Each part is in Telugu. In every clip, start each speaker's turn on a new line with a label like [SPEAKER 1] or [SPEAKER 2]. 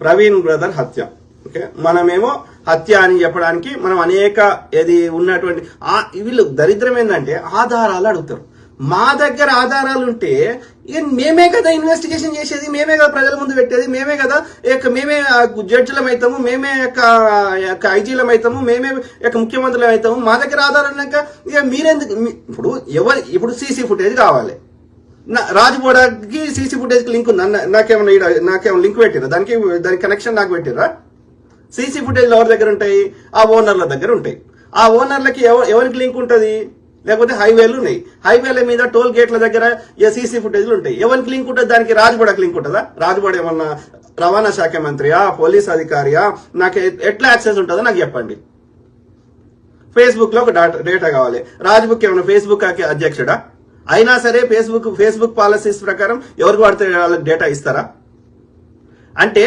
[SPEAKER 1] ప్రవీణ్ బ్రదర్ హత్య. ఓకే? మనమేమో హత్య అని చెప్పడానికి మనం అనేక ఏది ఉన్నటువంటి ఆ వీళ్ళు దరిద్రం ఏంటంటే ఆధారాలు అడుగుతారు. మా దగ్గర ఆధారాలు ఉంటే ఇక మేమే కదా ఇన్వెస్టిగేషన్ చేసేది మేమే కదా ప్రజల ముందు పెట్టేది మేమే కదా ఇక మేమే జడ్జిలం అవుతాము మేమే యొక్క యొక్క ఐజీలం అవుతాము మేమే యొక్క ముఖ్యమంత్రులం అవుతాము మా దగ్గర ఆధారం ఉన్నాక ఇక మీరెందుకు? ఇప్పుడు ఎవరు ఇప్పుడు సీసీ ఫుటేజ్ కావాలి. రాజబోడాకి సీసీ ఫుటేజ్ లింక్ ఉందా? నా- నాకేమన్నా ఈడ లింక్ పెట్టిరా? దానికి దానికి కనెక్షన్ నాకు పెట్టిరా? సీసీ ఫుటేజ్ ఎవరి దగ్గర ఉంటాయి? ఆ ఓనర్ల దగ్గర ఉంటాయి. ఆ ఓనర్లకి ఎవ- ఎవరికి లింక్ ఉంటుంది? లేకపోతే హైవేలు ఉన్నాయి. హైవేల మీద టోల్ గేట్ల దగ్గర సీసీ ఫుటేజ్లు ఉంటాయి? ఎవరికి లింక్ ఉంటుంది? దానికి రాజబోడకి లింక్ ఉంటుందా? రాజబోడ ఏమన్నా రవాణా శాఖ మంత్రియా? పోలీస్ అధికారియా? నాకు ఎట్లా యాక్సెస్ ఉంటుందో నాకు చెప్పండి. ఫేస్బుక్లో ఒక డాటా డేటా కావాలి. రాజ్బుక్ ఏమైనా ఫేస్బుక్ అధ్యక్షుడా? అయినా సరే ఫేస్బుక్ ఫేస్బుక్ పాలసీస్ ప్రకారం ఎవరికి పడితే వాళ్ళకి డేటా ఇస్తారా? అంటే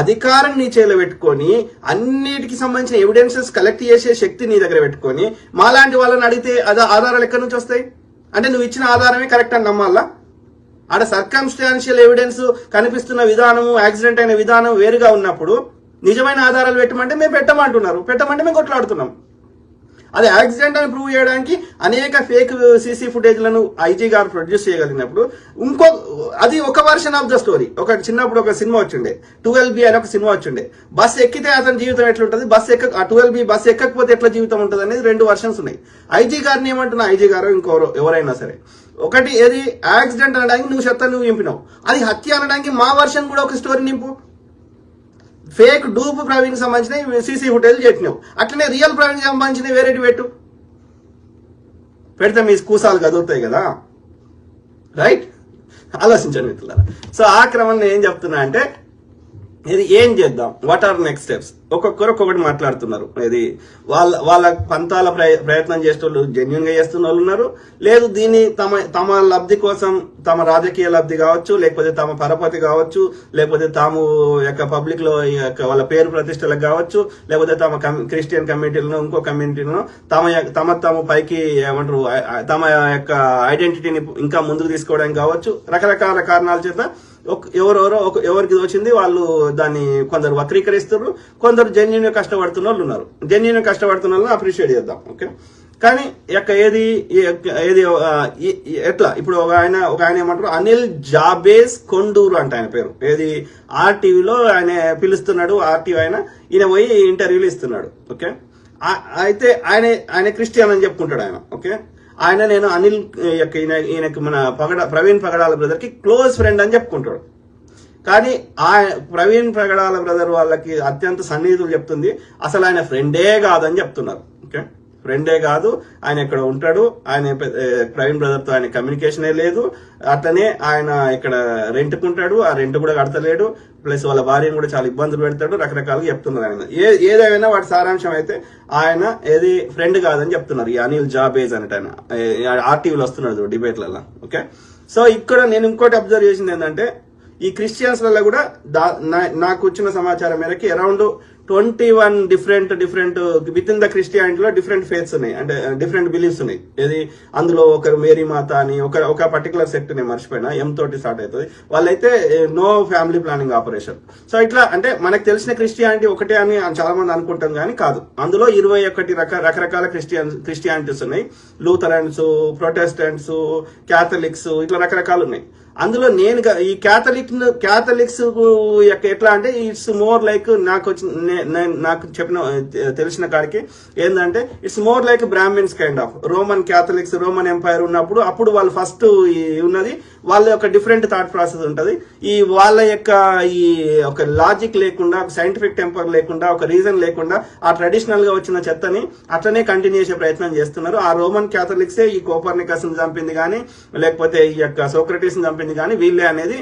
[SPEAKER 1] అధికారం నీ చేలో పెట్టుకొని అన్నిటికి సంబంధించిన ఎవిడెన్సెస్ కలెక్ట్ చేసే శక్తి నీ దగ్గర పెట్టుకొని మాలాంటి వాళ్ళని అడిగితే అది ఆధారాలు ఎక్కడి నుంచి వస్తాయి? అంటే నువ్వు ఇచ్చిన ఆధారమే కరెక్ట్ అని నమ్మాలా? ఆడ సర్కమ్స్టాన్షియల్ ఎవిడెన్స్ కనిపిస్తున్న విధానము యాక్సిడెంట్ అయిన విధానం వేరుగా ఉన్నప్పుడు నిజమైన ఆధారాలు పెట్టమంటే మేము పెట్టమంటున్నారు. పెట్టమంటే మేము కొట్లాడుతున్నాం. అది యాక్సిడెంట్ అని ప్రూవ్ చేయడానికి అనేక ఫేక్ సీసీ ఫుటేజ్లను ఐజీ గారు ప్రొడ్యూస్ చేయగలిగినప్పుడు ఇంకో అది ఒక వర్షన్ ఆఫ్ ద స్టోరీ ఒక చిన్నప్పుడు ఒక సినిమా వచ్చిండే. ట్వెల్వ్ బి అని ఒక సినిమా వచ్చిండే. బస్ ఎక్కితే అతని జీవితం ఎట్లుంటుంది? బస్ ఎక్క ఆ ట్వెల్వ్ బి బస్ ఎక్కకపోతే ఎట్లా జీవితం ఉంటుంది అనేది రెండు వర్షన్స్ ఉన్నాయి. ఐజీ గారిని ఏమంటున్నా? ఐజీ గారు ఇంకోరు ఎవరైనా సరే. ఒకటి ఏది? యాక్సిడెంట్ అనడానికి నువ్వు చెత్త నువ్వు నింపినావు. అది హత్య అనడానికి మా వర్షన్ కూడా ఒక స్టోరీ నింపు. ఫేక్ డూప్ ప్రవీణ్ సంబంధించిన సీసీ ఫుటేజ్ చెప్పినావు అట్లనే రియల్ ప్రవీణ్ సంబంధించిన వేరేటి పెట్టు. పెడితే మీ కూసాలు కదులుతాయి కదా. రైట్? ఆలోచించండి మిత్రులారా. సో ఆ క్రమంలో ఏం చెప్తున్నా అంటే ఇది ఏం చేద్దాం? వాట్ ఆర్ నెక్స్ట్ స్టెప్స్ ఒక్కొక్కరు ఒక్కొక్కటి మాట్లాడుతున్నారు. ఇది వాళ్ళ వాళ్ళ పంతాల ప్రయత్నం చేసే వాళ్ళు జెన్యున్గా చేస్తున్న వాళ్ళు ఉన్నారు. లేదు దీన్ని తమ తమ లబ్ధి కోసం తమ రాజకీయ లబ్ధి కావచ్చు లేకపోతే తమ పరపతి కావచ్చు లేకపోతే తాము యొక్క పబ్లిక్లో ఈ యొక్క వాళ్ళ పేరు ప్రతిష్టలకు కావచ్చు లేకపోతే తమ క్రిస్టియన్ కమ్యూనిటీలను ఇంకో కమ్యూనిటీలను తమ తమ తమ తాము పైకి ఏమంటారు తమ యొక్క ఐడెంటిటీని ఇంకా ముందుకు తీసుకోవడానికి కావచ్చు. రకరకాల కారణాల చేత ఎవరెవరో ఒక ఎవరికి వచ్చింది వాళ్ళు దాన్ని కొందరు వక్రీకరిస్తున్నారు కొందరు జెన్యున్ కష్టపడుతున్న వాళ్ళు ఉన్నారు. జెన్యున్ కష్టపడుతున్న వాళ్ళని అప్రిషియేట్ చేద్దాం ఓకే కానీ యొక్క ఏది ఏది ఎట్లా? ఇప్పుడు ఒక ఆయన ఒక ఆయన ఏమంటారు? అనిల్ జాబేస్ కొండూరు అంట ఆయన పేరు. ఏది? ఆర్టీవీలో ఆయన పిలుస్తున్నాడు ఆర్టీవీ ఆయన. ఈయన పోయి ఇంటర్వ్యూలు ఇస్తున్నాడు ఓకే అయితే ఆయన ఆయన క్రిస్టియన్ అని చెప్పుకుంటాడు ఆయన ఓకే ఆయన నేను అనిల్ యొక్క ఈయన ఈయనకి మన పగడ ప్రవీణ్ పగడాల బ్రదర్కి క్లోజ్ ఫ్రెండ్ అని చెప్పుకుంటాడు. కానీ ఆ ప్రవీణ్ ప్రగడాల బ్రదర్ వాళ్ళకి అత్యంత సన్నిహితులు చెప్తుంది అసలు ఆయన ఫ్రెండే కాదని చెప్తున్నారు. ఓకే? ఫ్రెండే కాదు ఆయన ఇక్కడ ఉంటాడు ఆయన ప్రవీణ్ బ్రదర్తో ఆయన కమ్యూనికేషనే లేదు అట్లనే ఆయన ఇక్కడ రెంట్కుంటాడు ఆ రెంట్ కూడా కడతలేడు ప్లస్ వాళ్ళ భార్యను కూడా చాలా ఇబ్బందులు పెడతాడు రకరకాలుగా చెప్తున్నారు ఆయన. ఏ ఏదైనా వాటి సారాంశం అయితే ఆయన ఏది ఫ్రెండ్ కాదని చెప్తున్నారు ఈ అనిల్ జాబేజ్ అనట ఆయన. ఆర్టీవీలో వస్తున్నాడు డిబేట్లలో ఓకే? సో ఇక్కడ నేను ఇంకోటి అబ్జర్వ్ చేసింది ఏంటంటే ఈ క్రిస్టియన్స్లలో కూడా దా- నా- నాకు వచ్చిన సమాచారం మేరకి around twenty one different different with in the క్రిస్టియానిటీలో different faiths ఉన్నాయి. అంటే uh, డిఫరెంట్ బిలీఫ్స్ ఉన్నాయి. ఏది? అందులో ఒకరు మేరీ మాత అని ఒక ఒక పర్టికులర్ సెక్ట్ నేను మర్చిపోయినా ఎం తోటి స్టార్ట్ అవుతుంది వాళ్ళైతే no family planning operation so ఇట్లా అంటే మనకు తెలిసిన క్రిస్టియానిటీ ఒకటే అని చాలా మంది అనుకుంటాం కానీ కాదు. అందులో ఇరవై ఒకటి రక రకరకాల క్రిస్టియన్ క్రిస్టియానిటీస్ ఉన్నాయి. లూథరన్స్ ప్రొటెస్టెంట్స్ క్యాథలిక్స్ ఇట్లా రకరకాలు ఉన్నాయి. అందులో నేను ఈ క్యాథలిక్ క్యాథలిక్స్ యొక్క ఎట్లా అంటే ఇట్స్ మోర్ లైక్ నాకు వచ్చిన నాకు చెప్పిన తెలిసిన కాడికి ఏంటంటే it's more like Brahmins kind of Roman Catholics Roman empire ఉన్నప్పుడు అప్పుడు వాళ్ళు ఫస్ట్ ఉన్నది వాళ్ళ యొక్క డిఫరెంట్ థాట్ ప్రాసెస్ ఉంటుంది. ఈ వాళ్ళ యొక్క ఈ ఒక లాజిక్ లేకుండా ఒక సైంటిఫిక్ టెంపర్ లేకుండా ఒక రీజన్ లేకుండా ఆ ట్రెడిషనల్గా వచ్చిన చెత్తని అట్లనే కంటిన్యూ చేసే ప్రయత్నం చేస్తున్నారు. ఆ రోమన్ క్యాథలిక్సే ఈ కోపర్నికస్ చంపింది కానీ లేకపోతే ఈ యొక్క సోక్రటీస్ని చంపింది కానీ వీళ్ళే అనేది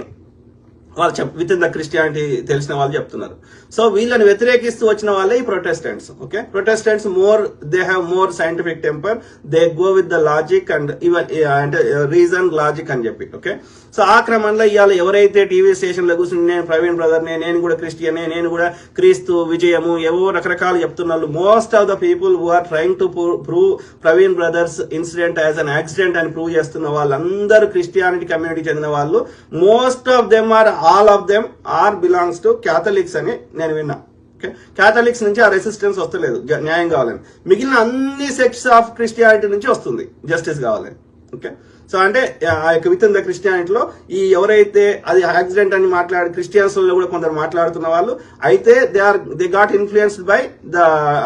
[SPEAKER 1] వాళ్ళు చెప్ విత్ ఇన్ ద క్రిస్టియానిటీ తెలిసిన వాళ్ళు చెప్తున్నారు. సో వీళ్ళని వ్యతిరేకిస్తూ వచ్చిన వాళ్ళే ఈ Protestants okay Protestants more they have more scientific temper they go with the logic and even అంటే రీజన్ లాజిక్ అని చెప్పి ఓకే సో ఆ క్రమంలో ఇవాళ ఎవరైతే టీవీ స్టేషన్లో కూర్చుని నేను ప్రవీణ్ బ్రదర్ నేను కూడా క్రిస్టియన్ నేను కూడా క్రీస్తు విజయము ఏవో రకరకాలు చెప్తున్నారు most of the people who are trying to prove Praveen brothers incident as an accident అని ప్రూవ్ చేస్తున్న వాళ్ళందరూ క్రిస్టియానిటీ కమ్యూనిటీ చెందిన వాళ్ళు most of them are all of them are belongs to Catholics అని నేను విన్నా. ఓకే క్యాథలిక్స్ నుంచి ఆ రెసిస్టెన్స్ వస్తలేదు న్యాయం కావాలని. మిగిలిన అన్ని సెక్ట్స్ ఆఫ్ క్రిస్టియానిటీ నుంచి వస్తుంది జస్టిస్ కావాలని. ఓకే సో అంటే ఆ యొక్క విత్ ఇన్ ద క్రిస్టియానిటీలో ఈ ఎవరైతే అది యాక్సిడెంట్ అని మాట్లాడే క్రిస్టియన్స్లో కూడా కొందరు మాట్లాడుతున్న వాళ్ళు అయితే they are they got influenced by the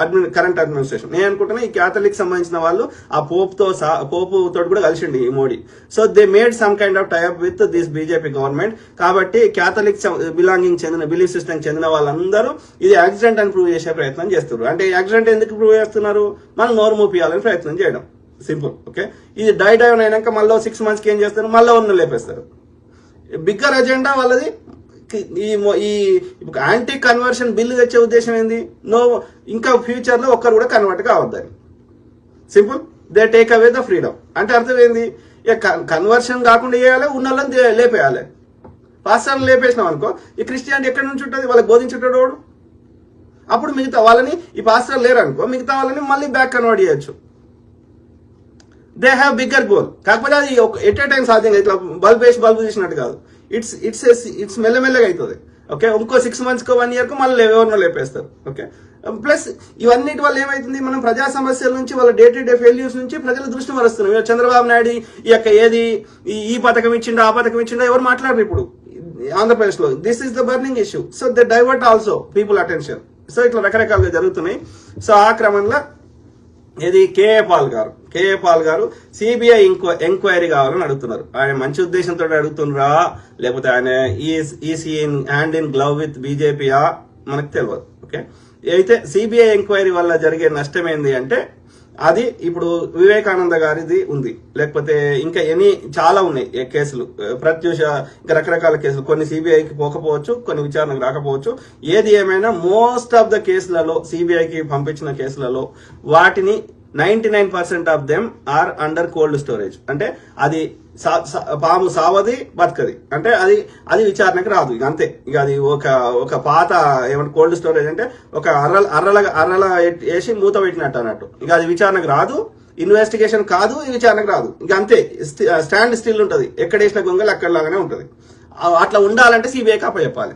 [SPEAKER 1] admin current administration. నేను అనుకుంటున్నా ఈ క్యాథలిక్ సంబంధించిన వాళ్ళు ఆ పోప్తో సా- పోపు తోటి కూడా కలిసిండి ఈ Modi. So they made some kind of type with this BJP government. కాబట్టి క్యాథలిక్ బిలాంగింగ్ చెందిన బిలీఫ్ సిస్టమ్ చెందిన వాళ్ళందరూ ఇది యాక్సిడెంట్ అని ప్రూవ్ చేసే ప్రయత్నం చేస్తున్నారు. అంటే యాక్సిడెంట్ ఎందుకు ప్రూవ్ చేస్తున్నారు? మనం నోరు మూపియాలని ప్రయత్నం చేయడం. Simple okay? ఇది డై డౌన్ అయినాక మళ్ళీ సిక్స్ మంత్స్కి ఏం చేస్తారు? మళ్ళీ ఉన్న లేపేస్తారు. బిగ్గర్ అజెండా వాళ్ళది. ఈ ఈ యాంటీ కన్వర్షన్ బిల్లు తెచ్చే ఉద్దేశం ఏంది? నో ఇంకా ఫ్యూచర్లో ఒక్కరు కూడా కన్వర్ట్ కావద్దని. Simple? They take away the freedom అంటే అర్థం ఏంది? ఇక కన్వర్షన్ కాకుండా చేయాలి ఉన్న వాళ్ళని లేపేయాలి. పాస్టర్ని లేపేసినాం అనుకో ఈ క్రిస్టియానిటీ ఎక్కడి నుంచి ఉంటుంది? వాళ్ళకి బోధించుంటాడు వాడు. అప్పుడు మిగతా వాళ్ళని ఈ పాస్టర్ లేరు అనుకో మిగతా వాళ్ళని మళ్ళీ బ్యాక్ కన్వర్ట్ చేయొచ్చు. దే హ్యావ్ బిగ్గర్ గోల్ కాకపోతే అది ఎట్ ఏ టైం సాధ్యం ఇట్లా బల్బ్ వేసి బల్బ్ తీసినట్టు కాదు. ఇట్స్ ఇట్స్ ఇట్స్ మెల్లమెల్లగా అవుతుంది ఓకే ఇంకో సిక్స్ మంత్స్కో వన్ ఇయర్కు మళ్ళీ ఎవరినో లేపేస్తారు. ఓకే ప్లస్ um, ఇవన్నిటి వల్ల ఏమైతుంది? మనం ప్రజా సమస్యల నుంచి వాళ్ళ డే టు డే ఫెయిల్యూస్ నుంచి ప్రజల దృష్టి మరుస్తున్నాం. చంద్రబాబు నాయుడు ఈ యొక్క ఏది ఈ- ఈ పథకం ఇచ్చిండో ఆ పథకం ఇచ్చిండో ఎవరు మాట్లాడరు ఇప్పుడు. ఆంధ్రప్రదేశ్లో this is the burning issue so the divert also people attention so ఇట్లా రకరకాలుగా జరుగుతున్నాయి. సో ఆ క్రమంలో ఇది కేఏ పాల్ గారు. కేఏ పాల్ గారు సిబిఐ ఇంక్వ ఎంక్వైరీ కావాలని అడుగుతున్నారు. ఆయన మంచి ఉద్దేశంతో అడుగుతున్నారా లేకపోతే ఆయన ఈసీ హ్యాండ్ ఇన్ గ్లవ్ విత్ బీజేపీయా? మనకు తెలియదు ఓకే? అయితే సిబిఐ ఎంక్వైరీ వల్ల జరిగే నష్టం ఏంది అంటే అది ఇప్పుడు వివేకానంద గారిది ఉంది. లేకపోతే ఇంకా ఎనీ చాలా ఉన్నాయి కేసులు. ప్రత్యూష ఇంకా రకరకాల కేసులు. కొన్ని సిబిఐకి పోకపోవచ్చు కొన్ని విచారణకు రాకపోవచ్చు. ఏది ఏమైనా మోస్ట్ ఆఫ్ ద కేసులలో సిబిఐకి పంపించిన కేసులలో వాటిని ninety nine percent of them are under cold storage. అంటే అది పాము సావది బతకది. అంటే అది అది విచారణకి రాదు. ఇక అంతే. ఇక అది ఒక ఒక పాత ఏమంటే కోల్డ్ స్టోరేజ్ అంటే ఒక అర్రల అర్రల అర్రల వేసి మూత పెట్టినట్టు అన్నట్టు. ఇక అది విచారణకు రాదు. ఇన్వెస్టిగేషన్ కాదు ఈ విచారణకు రాదు. ఇక అంతే. స్టి- స్టాండ్ స్టిల్ ఉంటుంది. ఎక్కడ వేసిన గొంగలు అక్కడ లాగానే అట్లా ఉండాలంటే సిబిఐ కాప చెప్పాలి.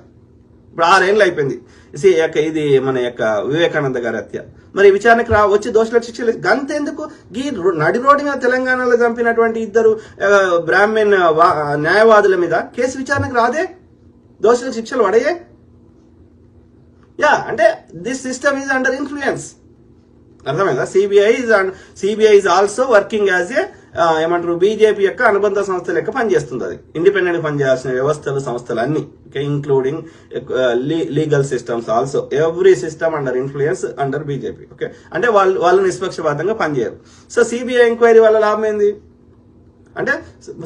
[SPEAKER 1] ఇప్పుడు ఆరేళ్ళు అయిపోయింది. సి యొక్క ఇది మన యొక్క వివేకానంద గారి హత్య. మరి విచారణకు రా వచ్చి దోషులకు శిక్షలు గంత ఎందుకు గీ నడి రోడ్డు మీద తెలంగాణలో చంపినటువంటి ఇద్దరు బ్రాహ్మణ్ వా- న్యాయవాదుల మీద కేసు విచారణకు రాదే? దోషులకు శిక్షలు పడయే? యా అంటే this system is under influence. అర్థమైందా? CBI is CBI is also working as a ఏమంటారు బీజేపీ యొక్క అనుబంధ సంస్థ లెక్క పనిచేస్తుంది అది. ఇండిపెండెంట్ పనిచేయాల్సిన వ్యవస్థలు సంస్థలు అన్ని including legal systems also every system under influence under BJP okay అంటే వాళ్ళు వాళ్ళు నిష్పక్షపాతంగా పనిచేయరు. సో సిబిఐ ఎంక్వైరీ వల్ల లాభం ఏంది? అంటే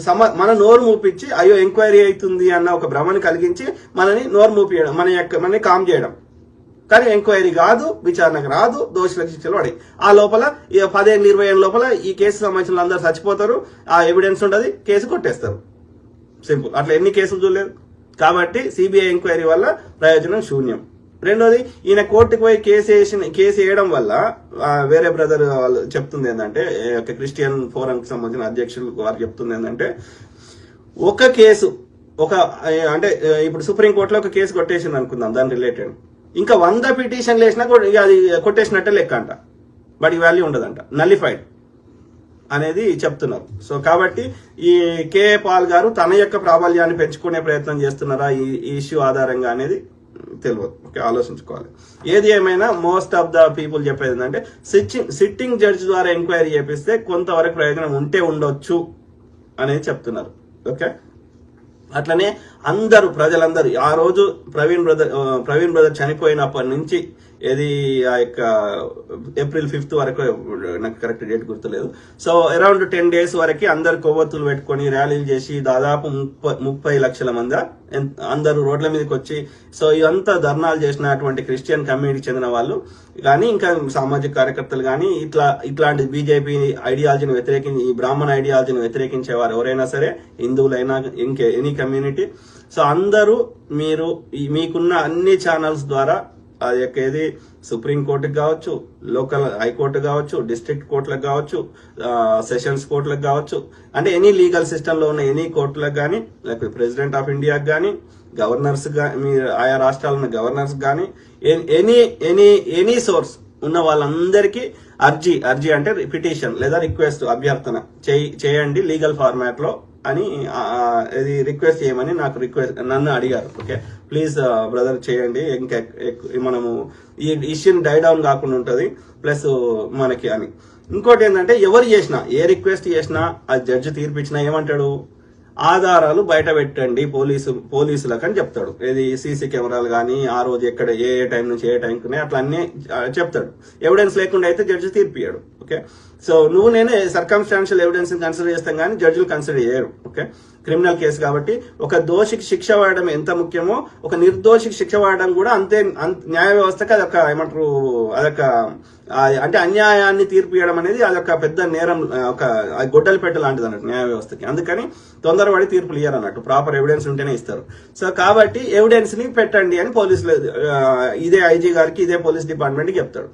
[SPEAKER 1] సమ మన నోరు మూపించి అయ్యో ఎంక్వైరీ అవుతుంది అన్న ఒక భ్రమని కలిగించి మనని నోరు మూపియడం మన యొక్క మనని కామ్ చేయడం. కానీ ఎంక్వైరీ కాదు విచారణకు రాదు దోషులకు శిక్షలు పడి. ఆ లోపల పదిహేను ఇరవై ఏళ్ళ లోపల ఈ కేసు సంబంధించిన అందరు చచ్చిపోతారు ఆ ఎవిడెన్స్ ఉండదు కేసు కొట్టేస్తారు. సింపుల్. అట్లా ఎన్ని కేసులు చూడలేదు. కాబట్టి సిబిఐ ఎంక్వైరీ వల్ల ప్రయోజనం శూన్యం. రెండోది ఈయన కోర్టుకు పోయి కేసు వేసిన కేసు వేయడం వల్ల వేరే బ్రదర్ వాళ్ళు చెప్తుంది ఏంటంటే ఈ క్రిస్టియన్ ఫోరంకి సంబంధించిన అధ్యక్షులు వారు చెప్తుంది ఏంటంటే ఒక కేసు ఒక అంటే ఇప్పుడు సుప్రీం కోర్టులో ఒక కేసు కొట్టేసింది అనుకుందాం దాని రిలేటెడ్. ఇంకా వంద పిటిషన్లు వేసినా కూడా ఇక అది కొట్టేసినట్టే లెక్క అంట. బట్ ఈ వాల్యూ ఉండదంట. నల్లిఫైడ్ అనేది చెప్తున్నారు. సో కాబట్టి ఈ కే పాల్ గారు తన యొక్క ప్రాబల్యాన్ని పెంచుకునే ప్రయత్నం చేస్తున్నారా? ఈ ఇష్యూ ఆధారంగా అనేది తెలియదు. ఓకే ఆలోచించుకోవాలి. ఏది ఏమైనా మోస్ట్ ఆఫ్ ద పీపుల్ చెప్పేది ఏంటంటే సిట్టింగ్ సిట్టింగ్ జడ్జ్ ద్వారా ఎంక్వైరీ చేపిస్తే కొంతవరకు ప్రయోజనం ఉంటే ఉండొచ్చు అనేది చెప్తున్నారు. ఓకే? అట్లనే అందరూ ప్రజలందరూ ఆ రోజు ప్రవీణ్ బ్రదర్ ప్రవీణ్ బ్రదర్ చనిపోయినప్పటి నుంచి ఏది ఆ యొక్క ఏప్రిల్ ఫిఫ్త్ వరకు నాకు కరెక్ట్ డేట్ గుర్తులేదు. సో అరౌండ్ టెన్ డేస్ వరకు అందరు కొవ్వొత్తులు పెట్టుకొని ర్యాలీలు చేసి దాదాపు ముప్పై ముప్పై లక్షల మంది అందరూ రోడ్ల మీదకి వచ్చి సో ఇదంతా ధర్నాలు చేసినటువంటి క్రిస్టియన్ కమ్యూనిటీకి చెందిన వాళ్ళు. కానీ ఇంకా సామాజిక కార్యకర్తలు కానీ ఇట్లా ఇట్లాంటి బీజేపీ ఐడియాలజీని వ్యతిరేకించి ఈ బ్రాహ్మణ ఐడియాలజీని వ్యతిరేకించే వారు ఎవరైనా సరే హిందువులైనా ఇంకే ఎనీ కమ్యూనిటీ. సో అందరూ మీరు మీకున్న అన్ని ఛానల్స్ ద్వారా ఆ యొక్క ఏది సుప్రీం కోర్టుకి కావచ్చు లోకల్ హైకోర్టు కావచ్చు డిస్ట్రిక్ట్ కోర్టులకు కావచ్చు సెషన్స్ కోర్టులకు కావచ్చు అంటే ఎనీ లీగల్ సిస్టంలో ఉన్న ఎనీ కోర్టులకు కానీ లేకపోతే ప్రెసిడెంట్ ఆఫ్ ఇండియాకి కానీ గవర్నర్స్ కానీ మీ ఆయా రాష్ట్రాల ఉన్న గవర్నర్స్ కానీ ఎనీ ఎనీ ఎనీ సోర్స్ ఉన్న వాళ్ళందరికీ అర్జీ అర్జీ అంటే పిటిషన్ లేదా రిక్వెస్ట్ అభ్యర్థన చేయండి లీగల్ ఫార్మాట్లో. అని ఇది రిక్వెస్ట్ చేయమని నాకు రిక్వెస్ట్ నన్ను అడిగారు ఓకే ప్లీజ్ బ్రదర్ చేయండి ఇంకా ఎక్- మనము ఈ ఇష్యూని డై డౌన్ కాకుండా ఉంటుంది ప్లస్ uh, మనకి అని. ఇంకోటి ఏంటంటే ఎవరు చేసినా ఏ రిక్వెస్ట్ చేసినా ఆ జడ్జి తీర్పిచ్చినా ఏమంటాడు? ఆధారాలు బయట పెట్టండి పోలీసు పోలీసులకు అని చెప్తాడు. ఏది సీసీ కెమెరాలు కానీ ఆ రోజు ఎక్కడ ఏ ఏ టైం నుంచి ఏ టైంకి అట్లా అన్నీ చెప్తాడు. ఎవిడెన్స్ లేకుండా అయితే జడ్జి తీర్పియాడు ఓకే సో నువ్వు నేనే సర్కమ్స్టాన్షియల్ ఎవిడెన్స్ కన్సిడర్ చేస్తాం కానీ జడ్జిలు కన్సిడర్ చేయరు ఓకే క్రిమినల్ కేసు కాబట్టి ఒక దోషికి శిక్ష పడడం ఎంత ముఖ్యమో ఒక నిర్దోషికి శిక్ష పడడం కూడా అంతే అంత- న్యాయ వ్యవస్థకి అదొక ఏమంటారు అదొక అంటే అన్యాయాన్ని తీర్పు ఇవ్వడం అనేది అదొక పెద్ద నేరం ఒక ఆ గొడ్డలి పెట్ట లాంటిది అన్నట్టు న్యాయ వ్యవస్థకి. అందుకని తొందరపడి తీర్పులు ఇయ్యరు అన్నట్టు ప్రాపర్ ఎవిడెన్స్ ఉంటేనే ఇస్తారు. సో కాబట్టి ఎవిడెన్స్ని పెట్టండి అని పోలీసులు ఇదే ఐజీ గారికి ఇదే పోలీస్ డిపార్ట్మెంట్కి చెప్తాడు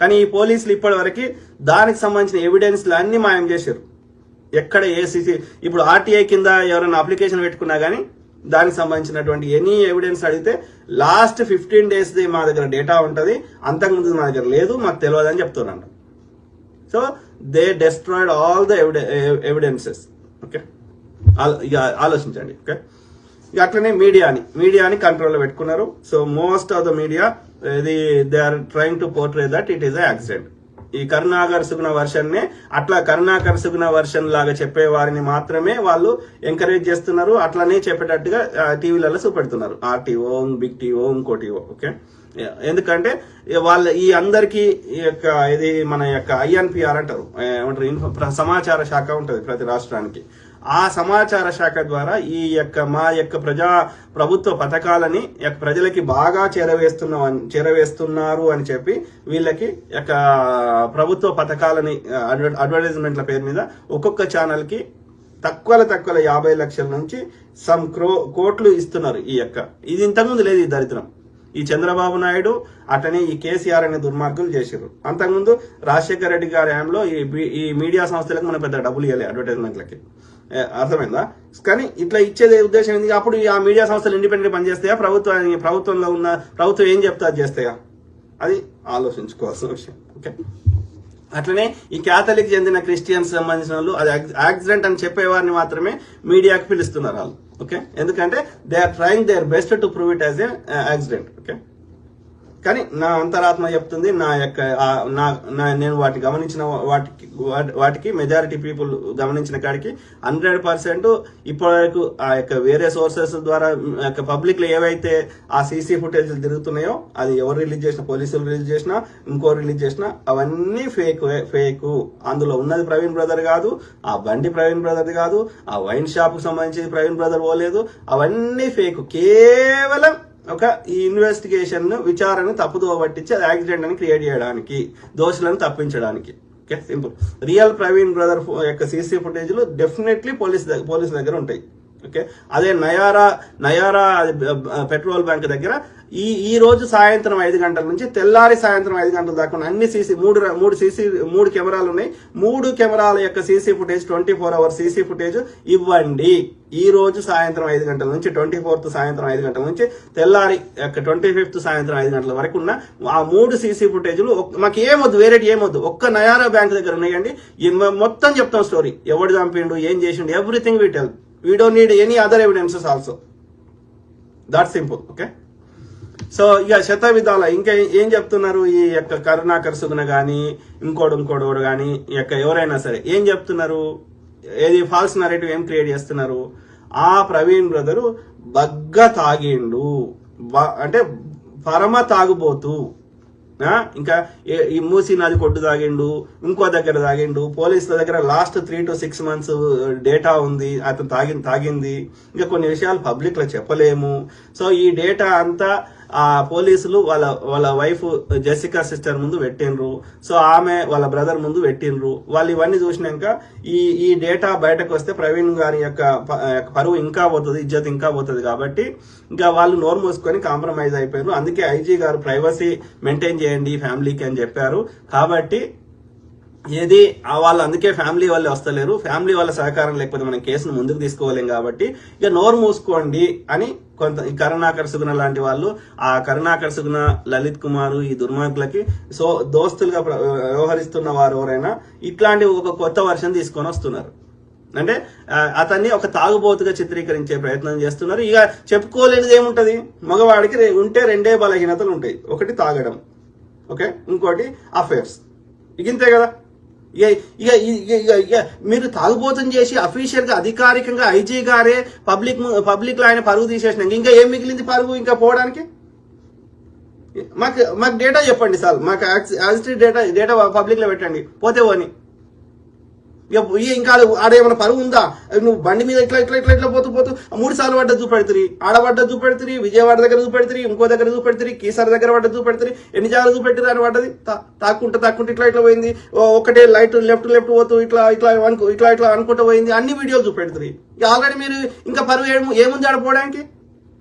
[SPEAKER 1] కానీ ఈ పోలీసులు ఇప్పటి వరకు దానికి సంబంధించిన ఎవిడెన్స్లు అన్ని మాయం చేశారు. ఎక్కడ ఏ సిసి ఇప్పుడు ఆర్టీఐ కింద ఎవరైనా అప్లికేషన్ పెట్టుకున్నా కానీ దానికి సంబంధించినటువంటి ఎనీ ఎవిడెన్స్ అడిగితే లాస్ట్ ఫిఫ్టీన్ డేస్ మా దగ్గర డేటా ఉంటుంది. అంతకుముందు మా దగ్గర లేదు మాకు తెలియదు అని చెప్తున్నాను. So they destroyed all the evidences okay ఇక ఆలోచించండి. ఓకే ఇక అట్లనే మీడియాని మీడియాని కంట్రోల్లో పెట్టుకున్నారు. So most of the media ఇది they are trying to portray that it is a accident. ఈ కరుణాకర్షకున సుగుణ వర్షన్ నే అట్లా కరుణాకర్షకున వర్షన్ లాగా చెప్పే వారిని మాత్రమే వాళ్ళు ఎంకరేజ్ చేస్తున్నారు. అట్లనే చెప్పేటట్టుగా టీవీలలో చూపెడుతున్నారు. ఆర్టీఓ బిగ్ టీఓ ఇంకో టీఓ ఓకే? ఎందుకంటే వాళ్ళ ఈ అందరికీ ఈ యొక్క ఇది మన యొక్క ఐఎన్పిఆర్ అంటారు. ఏమంటారు? ఇన్ఫో- సమాచార శాఖ ఉంటుంది ప్రతి రాష్ట్రానికి. ఆ సమాచార శాఖ ద్వారా ఈ యొక్క మా యొక్క ప్రజా ప్రభుత్వ పథకాలని యొక్క ప్రజలకి బాగా చేరవేస్తున్న చేరవేస్తున్నారు అని చెప్పి వీళ్ళకి యొక్క ప్రభుత్వ పథకాలని అడ్వ- అడ్వర్టైజ్మెంట్ల పేరు మీద ఒక్కొక్క ఛానల్కి తక్కువల తక్కువలో యాభై లక్షల నుంచి సమ్ క్రో కోట్లు ఇస్తున్నారు ఈ యొక్క. ఇది ఇంతకుముందు లేదు ఈ దరిద్రం. ఈ చంద్రబాబు నాయుడు అటనే ఈ కేసీఆర్ అనే దుర్మార్గులు చేశారు అంతకుముందు రాజశేఖర రెడ్డి గారి హయాంలో ఈ ఈ మీడియా సంస్థలకు మనం పెద్ద డబ్బులు ఇవ్వాలి అడ్వర్టైజ్మెంట్లకి. అర్థమైందా? కానీ ఇట్లా ఇచ్చేది ఉద్దేశం ఏంది? అప్పుడు ఈ ఆ మీడియా సంస్థలు ఇండిపెండెంట్ పనిచేస్తాయా? ప్రభుత్వం ప్రభుత్వంలో ఉన్న ప్రభుత్వం ఏం చెప్తా అది చేస్తాయా? అది ఆలోచించుకోవాల్సిన విషయం. ఓకే? అట్లనే ఈ క్యాథలిక్ చెందిన క్రిస్టియన్స్ సంబంధించిన వాళ్ళు అది యాక్సిడెంట్ అని చెప్పేవారిని మాత్రమే మీడియాకి పిలుస్తున్నారు వాళ్ళు. ఓకే? ఎందుకంటే they are trying their best to prove it as a accident. Okay? కానీ నా అంతరాత్మ చెప్తుంది నా యొక్క నా నా- నేను వాటి గమనించిన వాటికి వాటికి మెజారిటీ పీపుల్ గమనించిన కాడికి హండ్రెడ్ పర్సెంట్ ఇప్పటివరకు ఆ యొక్క వేరే సోర్సెస్ ద్వారా యొక్క పబ్లిక్లో ఏవైతే ఆ సీసీ ఫుటేజ్ తిరుగుతున్నాయో అది ఎవరు రిలీజ్ చేసిన పోలీసులు రిలీజ్ చేసినా ఇంకో రిలీజ్ చేసినా అవన్నీ ఫేక్ ఫేక్ అందులో ఉన్నది ప్రవీణ్ బ్రదర్ కాదు ఆ బండి ప్రవీణ్ బ్రదర్ కాదు ఆ వైన్ షాప్కు సంబంధించి ప్రవీణ్ బ్రదర్ పోలేదు అవన్నీ ఫేక్ కేవలం ఒక ఈ ఇన్వెస్టిగేషన్ విచారణ తప్పుదో పట్టించి అది యాక్సిడెంట్ అని క్రియేట్ చేయడానికి దోషులను తప్పించడానికి. Okay? Simple. Real Praveen brother యొక్క సీసీ ఫుటేజ్లు డెఫినెట్లీ పోలీస్ పోలీస్ దగ్గర ఉంటాయి. ఓకే? అదే నయారా నయారా అది పెట్రోల్ బ్యాంక్ దగ్గర ఈ ఈ రోజు సాయంత్రం ఐదు గంటల నుంచి తెల్లారి సాయంత్రం ఐదు గంటల దాకా ఉన్న అన్ని సీసీ మూడు మూడు సీసీ మూడు కెమెరాలు ఉన్నాయి. మూడు కెమెరాల యొక్క CC footage twenty four hour CC footage ఇవ్వండి. ఈ రోజు సాయంత్రం ఐదు గంటల నుంచి ట్వంటీ ఫోర్త్ సాయంత్రం ఐదు గంటల నుంచి తెల్లారి యొక్క ట్వంటీ ఫిఫ్త్ సాయంత్రం ఐదు గంటల వరకు ఉన్న ఆ మూడు సీసీ ఫుటేజ్లు మాకు ఏమొద్దు వేరేటి ఏమొద్దు. ఒక్క నయారా బ్యాంక్ దగ్గర ఉన్నాయండి. మొత్తం చెప్తాం స్టోరీ. ఎవడు చంపిండు ఏం చేసిండు everything we tell. We don't need any other evidences also that simple okay so ఇక శత విధాల ఇంకా ఏం చెప్తున్నారు? ఈ యొక్క కరుణాకర్ సుగుణ కానీ ఇంకోడు ఇంకోడు కానీ ఈ యొక్క ఎవరైనా సరే ఏం చెప్తున్నారు? ఏది ఫాల్స్ నరేటివ్ ఏం క్రియేట్ చేస్తున్నారు? ఆ ప్రవీణ్ బ్రదరు బగ్గ తాగిండు. బ- అంటే పరమ తాగుబోతు. ఇంకా ఈ మూసి నది కొట్టు తాగిండు ఇంకో దగ్గర తాగిండు పోలీసుల దగ్గర last three to six months data ఉంది అతను తాగింది తాగింది. ఇంకా కొన్ని విషయాలు పబ్లిక్లో చెప్పలేము. సో ఈ డేటా అంతా ఆ పోలీసులు వాళ్ళ వాళ్ళ వైఫ్ జెసికా సిస్టర్ ముందు పెట్టిండ్రు. సో ఆమె వాళ్ళ బ్రదర్ ముందు పెట్టిండ్రు. వాళ్ళు ఇవన్నీ చూసినాక ఈ ఈ డేటా బయటకు వస్తే ప్రవీణ్ గారి యొక్క ప- యొక్క పరువు ఇంకా పోతుంది ఇజ్జత్ ఇంకా పోతుంది కాబట్టి ఇంకా వాళ్ళు నోరు మూసుకొని కాంప్రమైజ్ అయిపోయారు అందుకే ఐజీ గారు ప్రైవసీ మెయింటైన్ చేయండి ఫ్యామిలీకి అని చెప్పారు. కాబట్టి ఏది ఆ వాళ్ళు అందుకే ఫ్యామిలీ వాళ్ళు వస్తలేరు. ఫ్యామిలీ వాళ్ళ సహకారం లేకపోతే మనం కేసును ముందుకు తీసుకోలేం కాబట్టి ఇక నోరు మూసుకోండి అని కొంత ఈ కరుణాకర్ సుగుణ లాంటి వాళ్ళు ఆ కరుణాకర్ సుగుణ లలిత్ కుమార్ ఈ దుర్మార్గులకి సో దోస్తులుగా వ్యవహరిస్తున్న వారు ఎవరైనా ఇట్లాంటి ఒక కొత్త వర్షన్ తీసుకొని వస్తున్నారు. అంటే అతన్ని ఒక తాగుబోతుగా చిత్రీకరించే ప్రయత్నం చేస్తున్నారు. ఇక చెప్పుకోలేనిది ఏముంటది? మగవాడికి ఉంటే రెండే బలహీనతలు ఉంటాయి. ఒకటి తాగడం. ఓకే? ఇంకోటి అఫేర్స్ ఇగింతే ఇంతే కదా? ఇక ఇక ఇక ఇక మీరు తాగుబోతం చేసి అఫీషియల్గా అధికారికంగా ఐజీ గారే పబ్లిక్ పబ్లిక్లో పబ్లిక్లో ఆయన పరుగు తీసేసినాక ఇంకా ఏం మిగిలింది పరుగు ఇంకా పోవడానికి? మాకు మాకు డేటా చెప్పండి సార్. మాకు యాజిటీ డేటా డేటా పబ్లిక్లో పెట్టండి. పోతే పోని. ఇక ఇక ఇంకా ఆడేమైనా పరువు ఉందా? నువ్వు బండి మీద ఇట్లా ఇట్లా ఇట్లా ఇట్లా పోతూ పోతూ మూడు సార్లు పడ్డ చూపెడుతుంది ఆడ పడ్డ చూపెడుతుంది విజయవాడ దగ్గర చూపెడుతుంది ఇంకో దగ్గర చూపెడుతుంది కేసీఆర్ దగ్గర పడ్డ చూపెడుతుంది ఎన్ని జాగ్రత్త చూపెట్టిరు అని పడ్డది? తా- తాక్కుంటూ ఇట్లా ఇట్లా పోయింది. ఓ ఒకటే లైట్ లెఫ్ట్ లెఫ్ట్ పోతూ ఇట్లా ఇట్లా అనుకో ఇట్లా ఇట్లా అనుకుంటూ పోయింది. అన్ని వీడియోలు చూపెడుతుంది ఇక ఆల్రెడీ మీరు ఇంకా పరువు ఏము ఏముంది ఆడపోవడానికి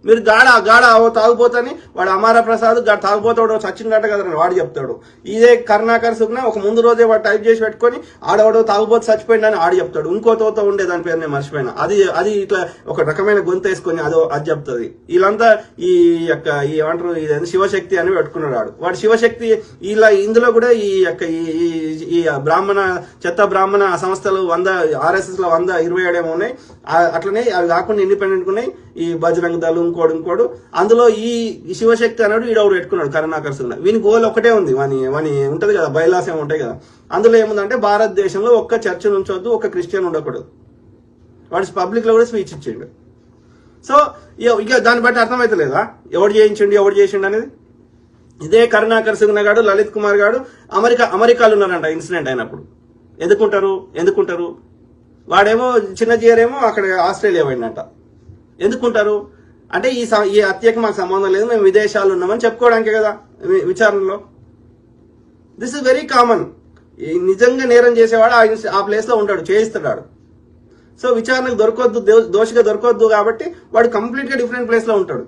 [SPEAKER 1] మీరు గాడ గాడ ఓ తాగుపోతని వాడు అమార ప్రసాద్గా తాగుపోతాడు సచిన్ కదా వాడు చెప్తాడు. ఇదే కరుణాకర్ సుగ్న ఒక ముందు రోజే వాడు టైప్ చేసి పెట్టుకొని ఆడవాడు తాగుపోతే చచ్చిపోయిందని ఆడు చెప్తాడు. ఇంకో తోత ఉండే దాని పేరు నేను మర్చిపోయినా. అది అది ఇట్లా ఒక రకమైన గొంతు వేసుకొని అదో అది చెప్తుంది. వీళ్ళంతా ఈ యొక్క ఈ ఏమంటారు ఇది శివశక్తి అని పెట్టుకున్నాడు వాడు. వాడు శివశక్తి ఇలా ఇందులో కూడా ఈ యొక్క ఈ బ్రాహ్మణ చెత్త బ్రాహ్మణ సంస్థలు వంద ఆర్ఎస్ఎస్లో వంద ఇరవై ఏడేమో ఉన్నాయి. అట్లనే అవి కాకుండా ఇండిపెండెంట్ ఉన్నాయి. ఈ బజరంగ దళం ఇంకోడు ఇంకోడు. అందులో ఈ శివశక్తి అన్నాడు ఈడొకడు పెట్టుకున్నాడు కరుణాకర్ సుగుణ వీని గోల్ ఒకటే ఉంది వాని వాని ఉంటది కదా బైలాస్ ఏమి ఉంటాయి కదా. అందులో ఏముందంటే భారతదేశంలో ఒక్క చర్చ నుంచొద్దు ఒక్క క్రిస్టియన్ ఉండకూడదు. వాడు పబ్లిక్లో కూడా స్పీచ్ ఇచ్చిండు. సో ఇక- దాన్ని బట్టి అర్థమవుతలేదా ఎవడు చేయించండి ఎవడు చేసిండు అనేది? ఇదే కరుణాకర్ సింగ్ గాడు లలిత్ కుమార్ గాడు అమెరికా అమెరికాలో ఉన్నారంట ఇన్సిడెంట్ అయినప్పుడు. ఎందుకుంటారు? ఎందుకుంటారు? వాడేమో చిన్న జీయరేమో అక్కడ ఆస్ట్రేలియా పోయిందంట ఎందుకుంటారు? అంటే ఈ స- ఈ హత్యకి మాకు సంబంధం లేదు మేము విదేశాలు ఉన్నామని చెప్పుకోవడానికే కదా విచారణలో. దిస్ ఇస్ వెరీ కామన్ నిజంగా నేరం చేసేవాడు ఆ ప్లేస్లో ఆ ఉంటాడు చేయిస్తున్నాడు. సో విచారణకు దొరకొద్దు దోషిగా దొరకొద్దు కాబట్టి వాడు కంప్లీట్గా డిఫరెంట్ ప్లేస్లో ఉంటాడు.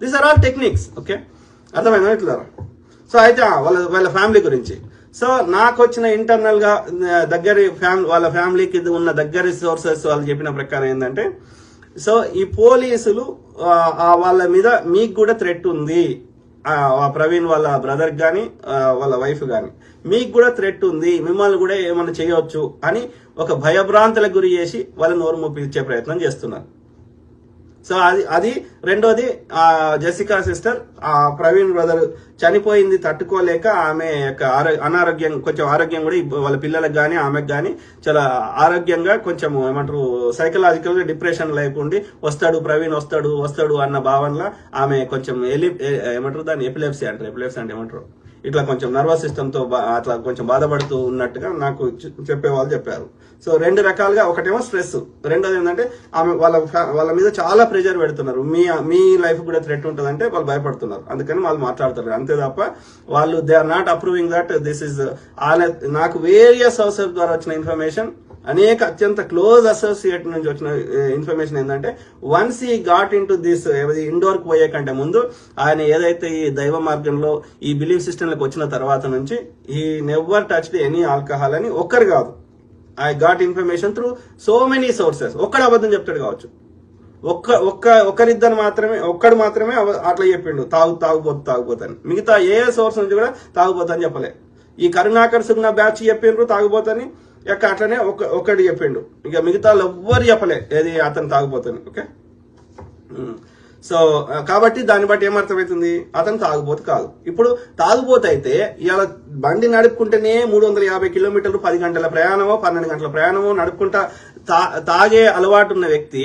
[SPEAKER 1] These are all techniques okay అర్థమైందా ఇట్లా సో అయితే వాళ్ళ వాళ్ళ ఫ్యామిలీ గురించి. సో నాకు వచ్చిన ఇంటర్నల్గా దగ్గర ఫ్యామిలీ వాళ్ళ ఫ్యామిలీకి ఉన్న దగ్గరి సోర్సెస్ వాళ్ళు చెప్పిన ప్రకారం ఏంటంటే సో ఈ పోలీసులు వాళ్ళ మీద మీకు కూడా థ్రెట్ ఉంది. ఆ, ప్రవీణ్ వాళ్ళ బ్రదర్ కానీ వాళ్ళ వైఫ్ కానీ మీకు కూడా థ్రెట్ ఉంది. మిమ్మల్ని కూడా ఏమైనా చేయవచ్చు అని ఒక భయభ్రాంతులకు గురి చేసి వాళ్ళ నోరు మూపించే ప్రయత్నం చేస్తున్నారు. సో అది అది రెండోది ఆ జెసికా సిస్టర్ ఆ ప్రవీణ్ బ్రదర్ చనిపోయింది తట్టుకోలేక ఆమె యొక్క అనారోగ్యం కొంచెం ఆరోగ్యం కూడా వాళ్ళ పిల్లలకు కానీ ఆమెకు కానీ చాలా ఆరోగ్యంగా కొంచెం ఏమంటారు సైకలాజికల్గా డిప్రెషన్ లేకుండా వస్తాడు ప్రవీణ్ వస్తాడు వస్తాడు అన్న భావనలో ఆమె కొంచెం ఎలి ఏమంటారు దాన్ని ఎపిలెప్సీ అంటారు ఎపిలెప్సీ అంటే ఏమంటారు? ఇట్లా కొంచెం నర్వస్ సిస్టమ్తో బా- అట్లా కొంచెం బాధపడుతూ ఉన్నట్టుగా నాకు చెప్పేవాళ్ళు చెప్పారు. సో రెండు రకాలుగా ఒకటేమో స్ట్రెస్ రెండోది ఏంటంటే ఆమె వాళ్ళ వాళ్ళ మీద చాలా ప్రెషర్ పెడుతున్నారు. మీ మీ లైఫ్ కూడా థ్రెట్ ఉంటుందంటే వాళ్ళు భయపడుతున్నారు. అందుకని వాళ్ళు మాట్లాడుతారు. అంతే తప్ప వాళ్ళు they are not approving that this is నాకు వేరియస్ సోర్సెస్ ద్వారా వచ్చిన ఇన్ఫర్మేషన్ అనేక అత్యంత క్లోజ్ అసోసియేట్ నుంచి వచ్చిన ఇన్ఫర్మేషన్ ఏంటంటే once he got in to this ఇండోర్కి పోయే కంటే ముందు ఆయన ఏదైతే ఈ దైవ మార్గంలో ఈ బిలీఫ్ సిస్టమ్లకు వచ్చిన తర్వాత నుంచి ఈ నెవర్ టచ్డ్ ఎనీ ఆల్కహాల్ అని ఒక్కరు కాదు. I got information through so many sources ఒక్కడు అబద్ధం చెప్తాడు కావచ్చు. ఒక్క ఒక్క ఒక్కరిద్దరు మాత్రమే ఒక్కడు మాత్రమే అట్లా చెప్పిండు. తాగు తాగుపోతు తాగుపోతాను మిగతా ఏ సోర్స్ నుంచి కూడా తాగుపోతాను చెప్పలే. ఈ కరుణాకర్ సుగ్న బ్యాచ్ చెప్పిండ్రు తాగుబోతని ఇక అట్లనే ఒక ఒకటి చెప్పిండు. ఇక మిగతా ఎవ్వరు చెప్పలే ఏది అతను తాగుబోతని ఓకే? సో కాబట్టి దాన్ని బట్టి ఏమర్థమవుతుంది? అతను తాగుబోతు కాదు. ఇప్పుడు తాగుబోతు అయితే ఇలా బండి నడుపుకుంటేనే మూడు వందల యాభై కిలోమీటర్లు పది గంటల ప్రయాణమో పన్నెండు గంటల ప్రయాణమో నడుపుకుంటా తా తాగే అలవాటు ఉన్న వ్యక్తి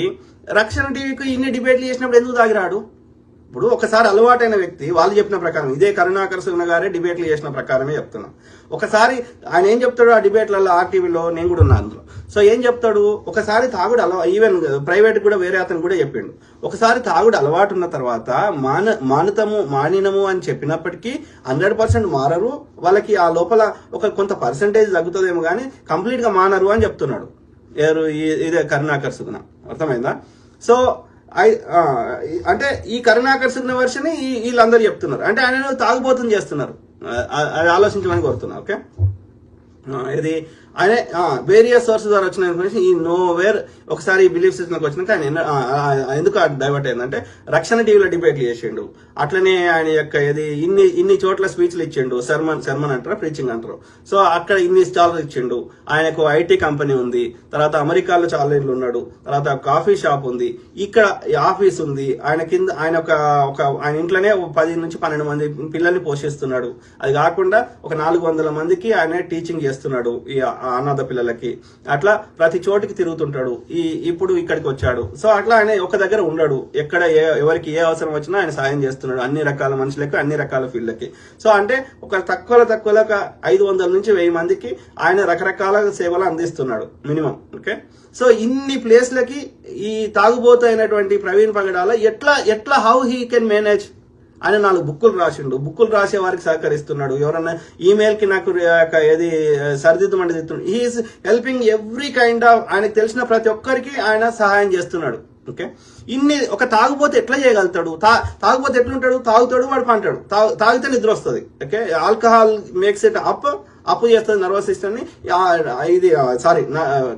[SPEAKER 1] రక్షణ టీవీకి ఇన్ని డిబేట్లు చేసినప్పుడు ఎందుకు తాగిరాడు? ఇప్పుడు ఒకసారి అలవాటైన వ్యక్తి వాళ్ళు చెప్పిన ప్రకారం ఇదే కరుణాకర్ సుగుణ గారే డిబేట్లు చేసిన ప్రకారమే చెప్తున్నా. ఒకసారి ఆయన ఏం చెప్తాడు ఆ డిబేట్లలో ఆర్టీవీలో నేను కూడా ఉన్నాను అందులో. సో ఏం చెప్తాడు? ఒకసారి తాగుడు అలవా ఈవెన్ ప్రైవేట్ కూడా వేరే అతను కూడా చెప్పిండు. ఒకసారి తాగుడు అలవాటు ఉన్న తర్వాత మాన మానుతము మానినము అని చెప్పినప్పటికీ హండ్రెడ్ పర్సెంట్ మారరు. వాళ్ళకి ఆ లోపల ఒక కొంత పర్సంటేజ్ తగ్గుతుందేమో కానీ కంప్లీట్గా మానరు అని చెప్తున్నాడు. ఎవరు? ఇదే కరుణాకర్ సుగుణ. అర్థమైందా? సో అంటే ఈ కరుణాకర్ వర్షని వర్షన్ వీళ్ళందరూ చెప్తున్నారు. అంటే ఆయన తాగుబోతుంది చేస్తున్నారు. అది ఆలోచించమని కోరుతున్నా ఓకే? ఇది ఆయన వేరియస్ సోర్సెస్ ద్వారా వచ్చిన ఇన్ఫర్మేషన్ ఈ నో వేర్ ఒకసారి బిలీఫ్ సిస్టమ్కి వచ్చినాక ఆయన ఎందుకు డైవర్ట్ అయిందంటే రక్షణ టీవీలో డిబేట్లు చేసిండు. అట్లనే ఆయన యొక్క ఇది ఇన్ని ఇన్ని చోట్ల స్పీచ్లు ఇచ్చిండు. శర్మన్ శర్మన్ అంటారా ప్రీచింగ్ అంటారు. సో అక్కడ ఇన్ని స్టాల్స్ ఇచ్చిండు. ఆయనకు ఐటీ కంపెనీ ఉంది. తర్వాత అమెరికాలో చాలా ఇళ్ళు ఉన్నాడు. తర్వాత కాఫీ షాప్ ఉంది. ఇక్కడ ఆఫీస్ ఉంది. ఆయన కింద ఆయన ఒక ఒక ఆయన ఇంట్లోనే పది నుంచి పన్నెండు మంది పిల్లల్ని పోషిస్తున్నాడు. అది కాకుండా ఒక నాలుగు వందల మందికి ఆయన టీచింగ్ చేస్తున్నాడు. ఈ అనాథ పిల్లలకి. అట్లా ప్రతి చోటికి తిరుగుతుంటాడు. ఈ ఇప్పుడు ఇక్కడికి వచ్చాడు. సో అట్లా ఆయన ఒక దగ్గర ఉండడు. ఎక్కడ ఏ ఎవరికి ఏ అవసరం వచ్చినా ఆయన సాయం చేస్తున్నాడు. అన్ని రకాల మనుషులకి అన్ని రకాల ఫీల్డ్లకి. సో అంటే ఒక తక్కువ తక్కువలో ఐదు వందల నుంచి వెయ్యి మందికి ఆయన రకరకాల సేవలు అందిస్తున్నాడు. మినిమం. ఓకే? సో ఇన్ని ప్లేస్లకి ఈ తాగుబోతు అయినటువంటి ప్రవీణ్ పగడాల ఎట్లా ఎట్లా హౌ హీ కెన్ మేనేజ్ ఆయన నాలుగు బుక్కులు రాసిండు. బుక్కులు రాసే వారికి సహకరిస్తున్నాడు. ఎవరన్నా ఈమెయిల్కి నాకు ఒక ఏది సరిదిద్దమంటే చెప్తున్నాడు he is helping every kind of ఆయనకు తెలిసిన ప్రతి ఒక్కరికి ఆయన సహాయం చేస్తున్నాడు. ఓకే? ఇన్ని ఒక తాగుపోతే ఎట్లా చేయగలుగుతాడు? తా ఎట్లా ఎట్లుంటాడు? తాగుతాడు వాడు పంటాడు. తాగు తాగితే నిద్ర వస్తుంది. Okay? Alcohol makes it up up చేస్తుంది నర్వస్ సిస్టమ్ని ఇది సారీ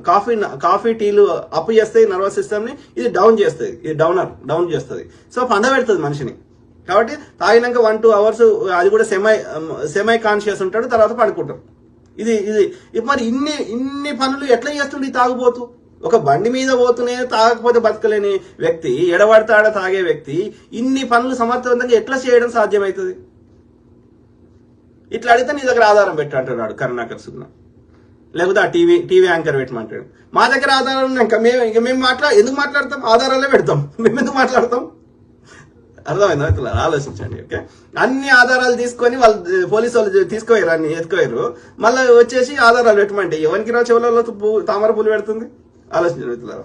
[SPEAKER 1] కాఫీ కాఫీ టీలు అప్పు చేస్తాయి నర్వస్ సిస్టమ్ని ఇది డౌన్ చేస్తుంది. ఇది డౌనర్ డౌన్ చేస్తుంది. సో పండబెడుతుంది మనిషిని. కాబట్టి తాగినాక వన్ టూ అవర్స్ అది కూడా సెమై సెమై కాన్షియస్ ఉంటాడు తర్వాత పడుకుంటాడు ఇది ఇది. మరి ఇన్ని ఇన్ని పనులు ఎట్లా చేస్తుండే తాగుబోతు? ఒక బండి మీద పోతూనే తాగకపోతే బతకలేని వ్యక్తి ఎడబడతాడ తాగే వ్యక్తి ఇన్ని పనులు సమర్థవంతంగా ఎట్లా చేయడం సాధ్యమవుతుంది ఇట్లా అడిగితే నీ దగ్గర ఆధారం పెట్టు అంటున్నాడు కరుణాకర్ సుగ్న లేకపోతే ఆ టీవీ టీవీ యాంకర్ పెట్టమంటాడు. మా దగ్గర ఆధారం ఇంకా మేము ఇంకా మేము మాట్లా ఎందుకు మాట్లాడతాం? ఆధారాలే పెడతాం. మేము ఎందుకు మాట్లాడతాం? అర్థమైందా? అవుతున్నారు ఆలోచించండి ఓకే? అన్ని ఆధారాలు తీసుకొని వాళ్ళు పోలీసు వాళ్ళు తీసుకోయారు అన్ని ఎత్తుకోయారు మళ్ళీ వచ్చేసి ఆధారాలు పెట్టమంటే ఎవరికి రా చెవులలో తామర పూలు పెడుతుంది? ఆలోచించండి